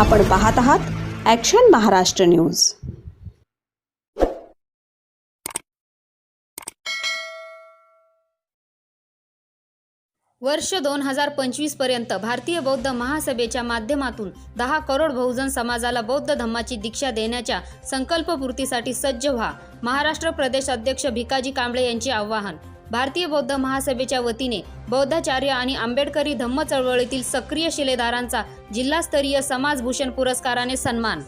आपण पाहत आहात ॲक्शन महाराष्ट्र न्यूज वर्ष दोन हजार पंचवीसपर्यंत भारतीय बौद्ध महासभेच्या माध्यमातून दहा करोड बहुजन समाजाला बौद्ध धम्माची दीक्षा देण्याच्या संकल्पपूर्तीसाठी सज्ज व्हा महाराष्ट्र प्रदेश अध्यक्ष भिकाजी कांबळे यांचे आवाहन. भारतीय बौद्ध महासभेच्या वतीने बौद्धाचार्य आणि आंबेडकरी धम्म चळवळीतील सक्रिय शिलेदारांचा जिल्हास्तरीय समाजभूषण पुरस्काराने सन्मान.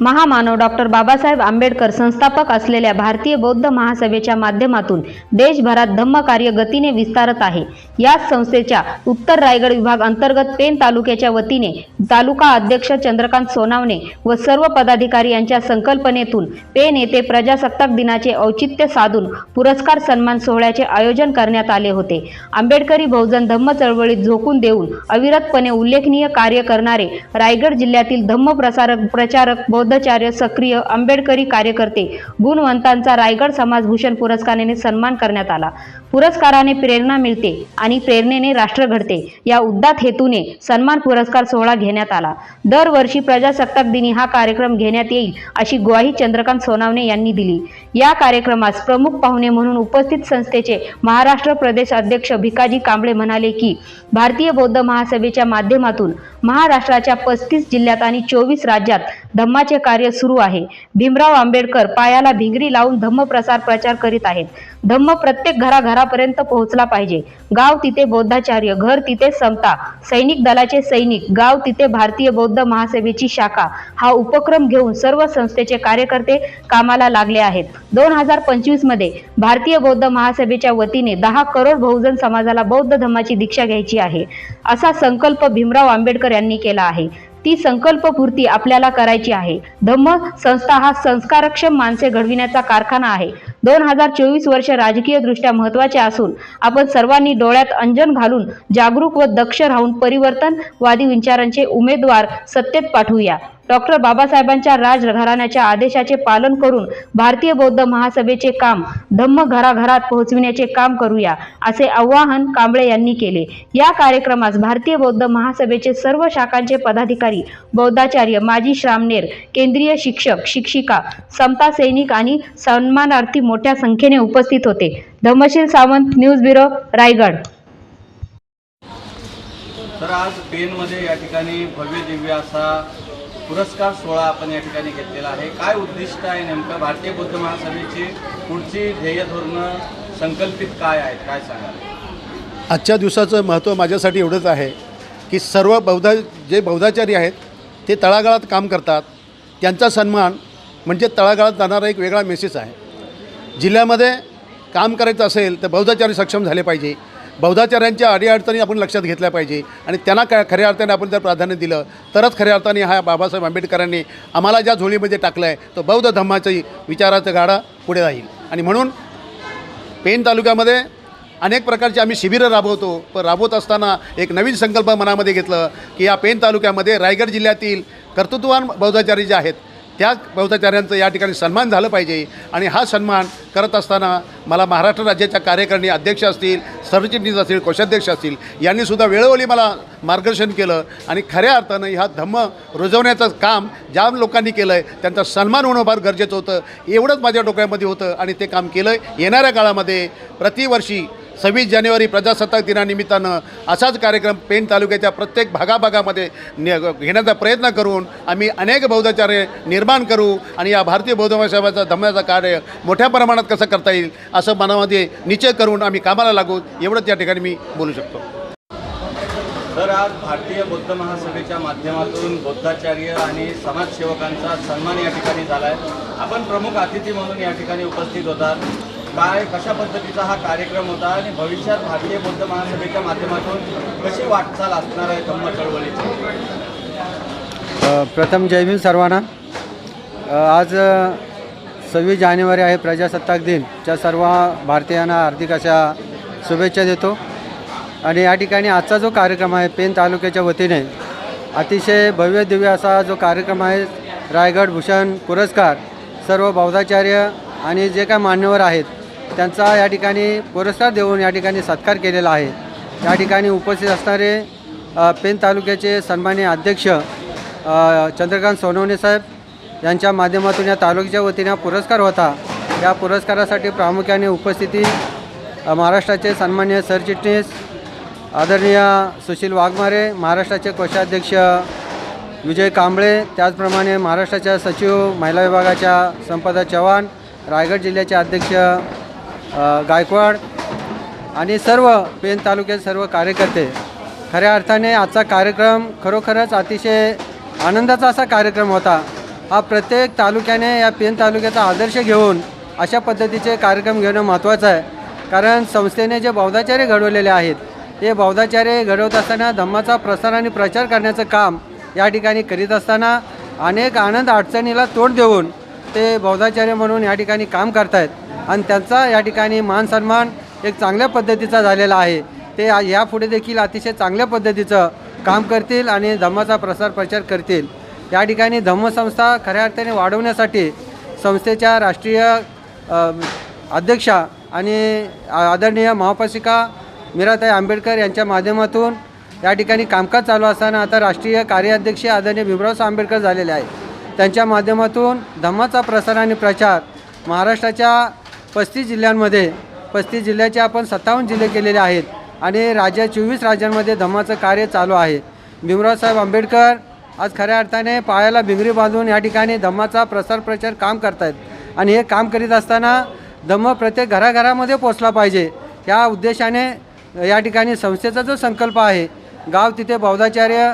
महामानव डॉक्टर बाबासाहेब आंबेडकर संस्थापक असलेल्या भारतीय बौद्ध महासभेच्या माध्यमातून देशभरात धम्म कार्य गतीने विस्तारत आहे. याच संस्थेच्या उत्तर रायगड विभाग अंतर्गत पेन तालुक्याच्या वतीने तालुका अध्यक्ष चंद्रकांत सोनावणे व सर्व पदाधिकारी यांच्या संकल्पनेतून पेन येथे प्रजासत्ताक दिनाचे औचित्य साधून पुरस्कार सन्मान सोहळ्याचे आयोजन करण्यात आले होते. आंबेडकरी बहुजन धम्म चळवळीत झोकून देऊन अविरतपणे उल्लेखनीय कार्य करणारे रायगड जिल्ह्यातील धम्म प्रसारक प्रचारक बौद्धाचार्य सक्रिय आंबेडकरी कार्यकर्ते गुणवंतांचा रायगड समाजभूषण पुरस्काराने सन्मान करण्यात आला. पुरस्काराने प्रेरणा मिळते आणि प्रेरणेने राष्ट्र घडते. या उद्दात हेतूने सन्मान पुरस्कार सोहळा घेण्यात आला. दरवर्षी प्रजासत्ताक दिनी हा कार्यक्रम घेण्यात येईल अशी ग्वाही चंद्रकांत सोनावणे यांनी दिली. या कार्यक्रमास प्रमुख पाहुणे म्हणून उपस्थित संस्थेचे महाराष्ट्र प्रदेश अध्यक्ष भिकाजी कांबळे म्हणाले की भारतीय बौद्ध महासभेच्या माध्यमातून महाराष्ट्राच्या पस्तीस जिल्ह्यात आणि चोवीस राज्यात धम्माचे कार्य सुरू आहे. भीमराव आंबेडकर पायाला भिंगरी लावून धम्म प्रसार प्रचार करीत आहेत. धम्म प्रत्येक घराघरापर्यंत पोहोचला पाहिजे. गाव तिथे बौद्धाचार्य घर तिथे समता सैनिक दलाचे सैनिक गाव तिथे भारतीय बौद्ध महासभेची शाखा. हा उपक्रम घेऊन सर्व संस्थेचे कार्यकर्ते कामाला लागले आहेत. दोन हजार पंचवीसमध्ये भारतीय बौद्ध महासभेच्या वतीने दहा करोड बहुजन समाजाला बौद्ध धम्माची दीक्षा घ्यायची आहे. असा संकल्प भीमराव आंबेडकर यांनी केला आहे. ती संकल्पपूर्ती आपल्याला करायची आहे. धम्म संस्था हा संस्कारक्षम माणसे घडविण्याचा कारखाना आहे. दोन हजार चोवीस वर्ष राजकीय दृष्ट्या महत्त्वाचे असून आपण सर्वांनी डोळ्यात अंजन घालून जागरूक व दक्ष राहून परिवर्तनवादी विचारांचे उमेदवार सत्तेत पाठवूया. डॉक्टर बाबासाहेबांच्या राजघराण्याच्या आदेशाचे पालन करून भारतीय बौद्ध महासभेचे काम धम्म घराघरात पोहोचविण्याचे काम करूया असे आवाहन कांबळे यांनी केले. या कार्यक्रमास भारतीय बौद्ध महासभेचे सर्व शाखांचे पदाधिकारी बौद्धाचार्य माजी श्रामनेर केंद्रीय शिक्षक शिक्षिका समता सैनिक आणि सन्मानार्थी मोठ्या संख्येने उपस्थित होते. Dhammasheel Sawant news bureau Raigad. तर आज पेनमध्ये या ठिकाणी भव्य दिव्य असा पुरस्कार सोहळा आपण या ठिकाणी घेतलेला आहे. काय उद्दिष्ट आहे नेमकं? भारतीय बौद्ध महासभेची पुढची ध्येय धोरणं संकल्पित काय आहेत? काय सांगाल? आजच्या दिवसाचं महत्त्व माझ्यासाठी एवढंच आहे की सर्व बौद्ध जे बौद्धाचारी आहेत ते तळागाळात काम करतात. त्यांचा सन्मान म्हणजे तळागाळात जाणारा एक वेगळा मेसेज आहे. जिल्ह्यामध्ये काम करायचं असेल तर बौद्धाचार्य सक्षम झाले पाहिजे. बौद्धाचार्यांच्या अडीअडचणी आपण लक्षात घेतल्या पाहिजे. आणि त्यांना काय खऱ्या अर्थाने आपण जर प्राधान्य दिलं तरच खऱ्या अर्थाने हा बाबासाहेब आंबेडकरांनी आम्हाला ज्या झोळीमध्ये टाकलं आहे तो बौद्ध धम्माचं विचाराचं गाडा पुढे राहील. आणि म्हणून पेन तालुक्यामध्ये अनेक प्रकारची आम्ही शिबिरं राबवतो. पण राबवत असताना एक नवीन संकल्प मनामध्ये घेतलं की या पेन तालुक्यामध्ये रायगड जिल्ह्यातील कर्तृत्ववान बौद्धाचार्य जे आहेत त्या बौद्धाचार्यांचं या ठिकाणी सन्मान झालं पाहिजे. आणि हा सन्मान करत असताना मला महाराष्ट्र राज्याच्या कार्यकारिणी अध्यक्ष असतील सरचिटणीस असतील कोषाध्यक्ष असतील यांनीसुद्धा वेळोवेळी मला मार्गदर्शन केलं. आणि खऱ्या अर्थानं ह्या धम्म रुजवण्याचं काम ज्या लोकांनी केलं आहे त्यांचा सन्मान होणं फार गरजेचं होतं. एवढंच माझ्या डोक्यामध्ये होतं आणि ते काम केलं येणाऱ्या काळामध्ये प्रतिवर्षी सव्वीस जानेवारी प्रजासत्ताक दिनानिमित्तानं असाच कार्यक्रम पेण तालुक्याच्या प्रत्येक भागाभागामध्ये ने घेण्याचा प्रयत्न करून आम्ही अनेक बौद्धाचार्य निर्माण करू आणि या भारतीय बौद्ध महासभाचा धम्याचं कार्य मोठ्या प्रमाणात कसं करता येईल असं मनामध्ये निश्चय करून आम्ही कामाला लागू एवढंच या ठिकाणी मी बोलू शकतो. तर आज भारतीय बौद्ध महासभेच्या माध्यमातून बौद्धाचार्य आणि समाजसेवकांचा सन्मान या ठिकाणी झाला आहे आपण प्रमुख अतिथी म्हणून या ठिकाणी उपस्थित होतात. काय कशा पद्धतीचा हा कार्यक्रम होता आणि भविष्यात भारतीय बौद्ध महासभेच्या माध्यमातून कशी वाटचाल असणार आहे धम्म चळवळीची? प्रथम जय सर्वांना. आज सव्वीस जानेवारी आहे प्रजासत्ताक दिन. त्या सर्व भारतीयांना हार्दिक अशा शुभेच्छा देतो. आणि या ठिकाणी आजचा जो कार्यक्रम आहे पेन तालुक्याच्या वतीने अतिशय भव्य दिव्य असा जो कार्यक्रम आहे रायगड भूषण पुरस्कार सर्व बौद्धाचार्य आणि जे काय मान्यवर आहेत त्यांचा या ठिकाणी पुरस्कार देऊन या ठिकाणी सत्कार केलेला आहे. या ठिकाणी उपस्थित असणारे पेन तालुक्याचे सन्मान्य अध्यक्ष चंद्रकांत सोनवणे साहेब यांच्या माध्यमातून या तालुक्याच्या वतीने पुरस्कार होता. या पुरस्कारासाठी प्रामुख्याने उपस्थिती महाराष्ट्राचे सन्मान्य सरचिटणीस आदरणीय सुशील वाघमारे महाराष्ट्राचे कोषाध्यक्ष विजय कांबळे त्याचप्रमाणे महाराष्ट्राच्या सचिव महिला विभागाच्या संपदा चव्हाण रायगड जिल्ह्याचे अध्यक्ष गायकवाड आणि सर्व पेन तालुक्यात सर्व कार्यकर्ते खऱ्या अर्थाने आजचा कार्यक्रम खरोखरच अतिशय आनंदाचा असा कार्यक्रम होता. हा प्रत्येक तालुक्याने या पेन तालुक्याचा आदर्श घेऊन अशा पद्धतीचे कार्यक्रम घेणं महत्त्वाचं आहे. कारण संस्थेने जे बौद्धाचार्य घडवलेले आहेत ते बौद्धाचार्य घडवत असताना धम्माचा प्रसार आणि प्रचार करण्याचं काम या ठिकाणी करीत असताना अनेक आनंद अडचणीला तोंड देऊन ते बौद्धाचार्य म्हणून या ठिकाणी काम करतायत. आणि त्यांचा या ठिकाणी मान सन्मान एक चांगल्या पद्धतीचा झालेला आहे. ते आ- यापुढे देखील अतिशय चांगल्या पद्धतीचं काम करतील आणि धम्माचा प्रसार प्रचार करतील. या ठिकाणी धम्मसंस्था खऱ्या अर्थाने वाढवण्यासाठी संस्थेच्या राष्ट्रीय अध्यक्षा आणि आदरणीय महापासिका मीराताई आंबेडकर यांच्या माध्यमातून या ठिकाणी कामकाज चालू असताना आता राष्ट्रीय कार्याध्यक्ष आदरणीय भीमराव आंबेडकर झालेले आहे त्यांच्या माध्यमातून धम्माचा प्रसार आणि प्रचार महाराष्ट्राच्या पस्तीस जिल्ह्यांमध्ये पस्तीस जिल्ह्याचे आपण सत्तावन्न जिल्हे केलेले आहेत आणि राज्या चोवीस राज्यांमध्ये धम्माचं कार्य चालू आहे. भीमरावसाहेब आंबेडकर आज खऱ्या अर्थाने पायाला भिंगरी बांधून या ठिकाणी धम्माचा प्रसार प्रचार काम करतायत. आणि हे काम करीत असताना धम्म प्रत्येक घराघरामध्ये पोचला पाहिजे. या उद्देशाने या ठिकाणी संस्थेचा जो संकल्प आहे गाव तिथे बौद्धाचार्य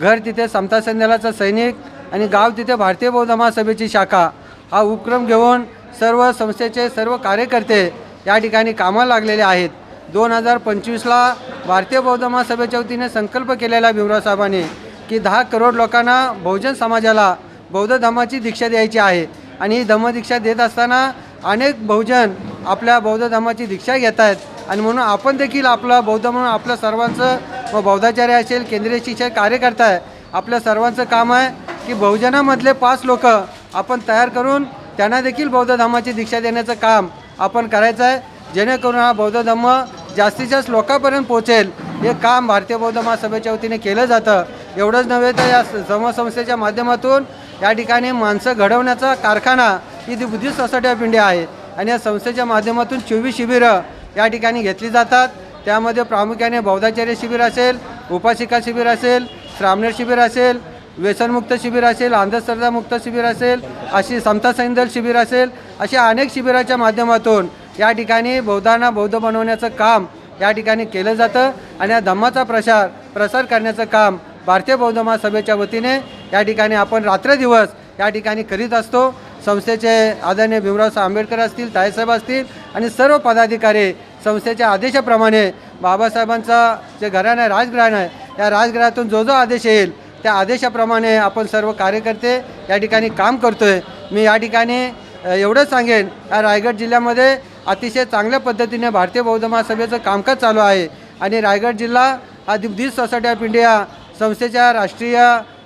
घर तिथे समता संध्यालाचा सैनिक आणि गाव तिथे भारतीय बौद्ध महासभेची शाखा हा उपक्रम घेऊन सर्व संस्थेचे सर्व कार्यकर्ते या ठिकाणी कामाला लागलेले आहेत. दोन हजार पंचवीसला भारतीय बौद्ध महासभेच्या वतीने संकल्प केलेला आहे भीमराव साहेबांनी की दहा करोड लोकांना बहुजन समाजाला बौद्ध धर्माची दीक्षा द्यायची आहे. आणि ही धम्मदीक्षा देत असताना अनेक बहुजन आपल्या बौद्ध धर्माची दीक्षा घेत आहेत. आणि म्हणून आपण देखील आपलं बौद्ध म्हणून आपलं सर्वांचं व बौद्धाचार्य असेल केंद्रीय शिक्षक कार्यकर्ता आहे आपल्या सर्वांचं काम आहे की बहुजनामधले पाच लोक आपण तयार करून त्यांना देखील बौद्ध धर्माची दीक्षा देण्याचं काम आपण करायचं आहे. जेणेकरून हा बौद्ध धर्म जास्तीत जास्त लोकांपर्यंत पोहोचेल. हे काम भारतीय बौद्ध महासभेच्या वतीने केलं जातं. एवढंच नव्हे तर या समसंस्थेच्या माध्यमातून या ठिकाणी माणसं घडवण्याचा कारखाना ही the Buddhist Society of India आहे. आणि या संस्थेच्या माध्यमातून चोवीस शिबिरं या ठिकाणी घेतली जातात. त्यामध्ये प्रामुख्याने बौद्धाचार्य शिबिर असेल उपासिका शिबिर असेल श्रामणेर शिबिर असेल व्यसनमुक्त शिबिर असेल अंधश्रद्धा मुक्त शिबिर असेल अशी समता सैंदल शिबिर असेल अशा अनेक शिबिराच्या माध्यमातून या ठिकाणी बौद्धांना बौद्ध बनवण्याचं काम या ठिकाणी केलं जातं आणि या धम्माचा प्रसार प्रसार करण्याचं काम भारतीय बौद्ध महासभेच्या वतीने या ठिकाणी आपण रात्रदिवस या ठिकाणी करीत असतो. संस्थेचे आदरणीय भीमराव आंबेडकर असतील ताईसाहेब असतील आणि सर्व पदाधिकारी संस्थेच्या आदेशाप्रमाणे बाबासाहेबांचा जे घराणं आहे राजघराणं आहे या राजघरातून जो जो आदेश येईल त्या आदेशाप्रमाणे आपण सर्व कार्यकर्ते या ठिकाणी काम करतो आहे मी या ठिकाणी एवढंच सांगेन या रायगड जिल्ह्यामध्ये अतिशय चांगल्या पद्धतीने भारतीय बौद्ध महासभेचं कामकाज चालू आहे. आणि रायगड जिल्हा हा बुद्धिस्ट सोसायटी ऑफ इंडिया संस्थेच्या राष्ट्रीय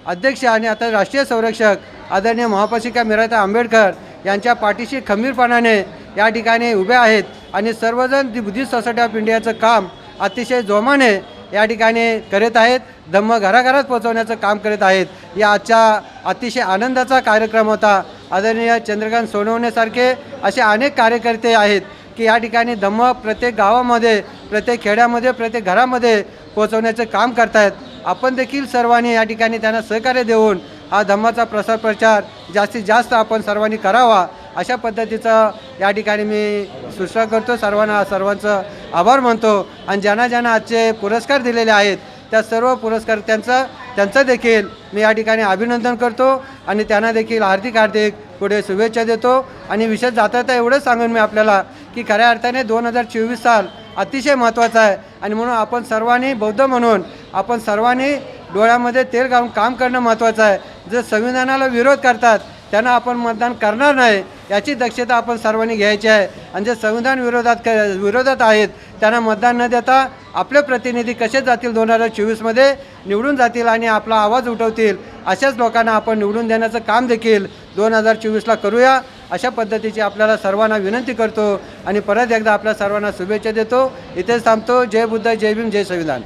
अध्यक्ष आणि आता राष्ट्रीय संरक्षक आदरणीय महापाशिका मिराता आंबेडकर यांच्या पाठीशी खंबीरपणाने या ठिकाणी उभे आहेत. आणि सर्वजण दी सोसायटी ऑफ इंडियाचं काम अतिशय जोमाने या ठिकाणी करत आहेत. धम्म घराघरात पोहोचवण्याचं काम करत आहेत. या आजच्या अतिशय आनंदाचा कार्यक्रम होता. आदरणीय चंद्रकांत सोनवणेसारखे असे अनेक कार्यकर्ते आहेत की या ठिकाणी धम्म प्रत्येक गावामध्ये प्रत्येक खेड्यामध्ये प्रत्येक घरामध्ये पोहोचवण्याचं काम करतायत. आपण देखील सर्वांनी या ठिकाणी त्यांना सहकार्य देऊन हा धम्माचा प्रसार प्रचार जास्तीत जास्त आपण सर्वांनी करावा. अशा पद्धतीचं या ठिकाणी मी सूचना करतो. सर्वांना सर्वांचं आभार मानतो. आणि ज्यांना ज्यांना आजचे पुरस्कार दिलेले आहेत त्या सर्व पुरस्कार त्यांचं त्यांचं देखील मी या ठिकाणी अभिनंदन करतो. आणि त्यांना देखील हार्दिक हार्दिक पुढे शुभेच्छा देतो. आणि विशेष जाता तर एवढंच सांगून मी आपल्याला की खऱ्या अर्थाने दोन हजार चोवीस साल अतिशय महत्त्वाचा आहे. आणि म्हणून आपण सर्वांनी बौद्ध म्हणून आपण सर्वांनी डोळ्यामध्ये तेल घालून काम करणं महत्त्वाचं आहे. जर संविधानाला विरोध करतात त्यांना आपण मतदान करणार नाही. याची दक्षता आपण सर्वांनी घ्यायची आहे. आणि जे संविधान विरोधात क विरोधात आहेत त्यांना मतदान न देता आपले प्रतिनिधी कसे जातील दोन हजार चोवीसमध्ये निवडून जातील आणि आपला आवाज उठवतील. अशाच लोकांना आपण निवडून देण्याचं काम देखील दोन हजार चोवीसला करूया. अशा पद्धतीची आपल्याला सर्वांना विनंती करतो आणि परत एकदा आपल्या सर्वांना शुभेच्छा देतो. इथेच थांबतो. जय बुद्ध जय भीम जय संविधान.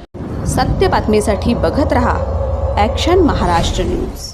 सत्य बातमीसाठी बघत रहा. Action Maharashtra news